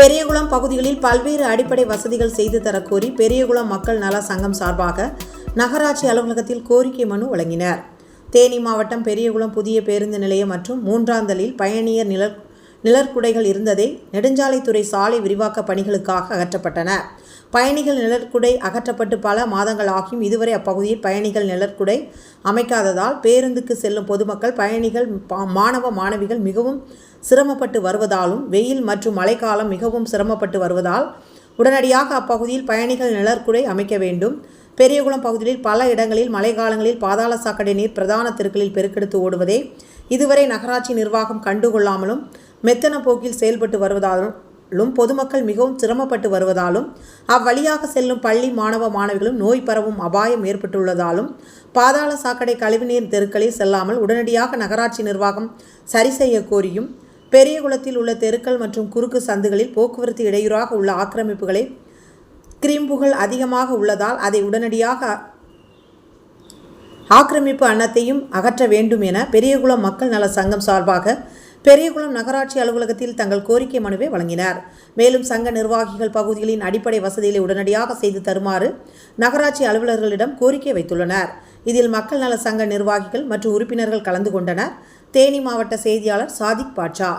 பெரியகுளம் பகுதிகளில் பல்வேறு அடிப்படை வசதிகள் செய்து தரக்கோரி பெரியகுளம் மக்கள் நல சங்கம் சார்பாக நகராட்சி அலுவலகத்தில் கோரிக்கை மனு வழங்கினர். தேனி மாவட்டம் பெரியகுளம் புதிய பேருந்து நிலையம் மற்றும் மூன்றாந்தலில் பயணியர் நில நிழற்குடைகள் இருந்ததே நெடுஞ்சாலைத்துறை சாலை விரிவாக்க பணிகளுக்காக அகற்றப்பட்டன. பயணிகள் நிழற்குடை அகற்றப்பட்டு பல மாதங்கள் ஆகியும் இதுவரை அப்பகுதியில் பயணிகள் நிழற்குடை அமைக்காததால் பேருந்துக்கு செல்லும் பொதுமக்கள் பயணிகள் பா- மாணவ மாணவிகள் மிகவும் சிரமப்பட்டு வருவதாலும் வெயில் மற்றும் மழைக்காலம் மிகவும் சிரமப்பட்டு வருவதால் உடனடியாக அப்பகுதியில் பயணிகள் நிழற்குடை அமைக்க வேண்டும். பெரியகுளம் பகுதியில் பல இடங்களில் மழைக்காலங்களில் பாதாள சாக்கடை நீர் பிரதான தெருக்களில் பெருக்கெடுத்து ஓடுவதை இதுவரை நகராட்சி நிர்வாகம் கண்டுகொள்ளாமலும் மெத்தன போக்கில் செயல்பட்டு வருவதாலும் பொதுமக்கள் மிகவும் சிரமப்பட்டு வருவதாலும் அவ்வழியாக செல்லும் பள்ளி மாணவ மாணவிகளும் நோய் பரவும் அபாயம் ஏற்பட்டுள்ளதாலும் பாதாள சாக்கடை கழிவுநீர் தெருக்களில் செல்லாமல் உடனடியாக நகராட்சி நிர்வாகம் சரி செய்ய கோரியும் பெரியகுளத்தில் உள்ள தெருக்கள் மற்றும் குறுக்கு சந்துகளில் போக்குவரத்து இடையூறாக உள்ள ஆக்கிரமிப்புகளை கிரீம்புகள் அதிகமாக உள்ளதால் அதை உடனடியாக ஆக்கிரமிப்பு அன்னத்தையும் அகற்ற வேண்டும் என பெரியகுளம் மக்கள் நல சங்கம் சார்பாக பெரியகுளம் நகராட்சி அலுவலகத்தில் தங்கள் கோரிக்கை மனுவை வழங்கினர். மேலும் சங்க நிர்வாகிகள் பகுதிகளின் அடிப்படை வசதிகளை உடனடியாக செய்து தருமாறு நகராட்சி அலுவலர்களிடம் கோரிக்கை வைத்துள்ளனர். இதில் மக்கள் நல சங்க நிர்வாகிகள் மற்றும் உறுப்பினர்கள் கலந்து கொண்டனர். தேனி மாவட்ட செய்தியாளர் சாதிக் பாட்சா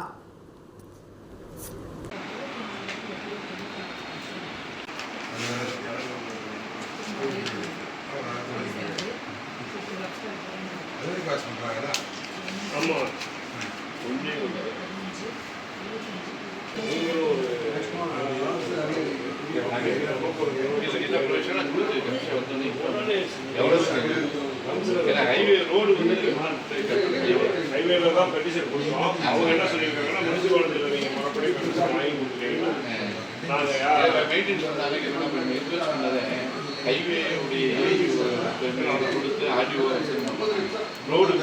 ஆமாம் ஒன்றே ஒன்று ஹைவேல தான் பெட்டிஷன் கொடுத்தோம் அவங்க என்ன சொல்லியிருக்காங்கன்னா முனிசிபாலிட்டியில் நீங்கள் மறுபடி பெட்டிஷன் வாங்கி கொடுத்துட்டீங்கன்னா நாங்கள் இன்வெஸ்ட் பண்ணதை கொடுத்து ஆர்டிஓ ரோடு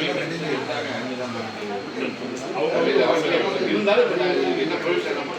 இருந்தாலும் என்ன ப்ரொவிஷன் நம்ம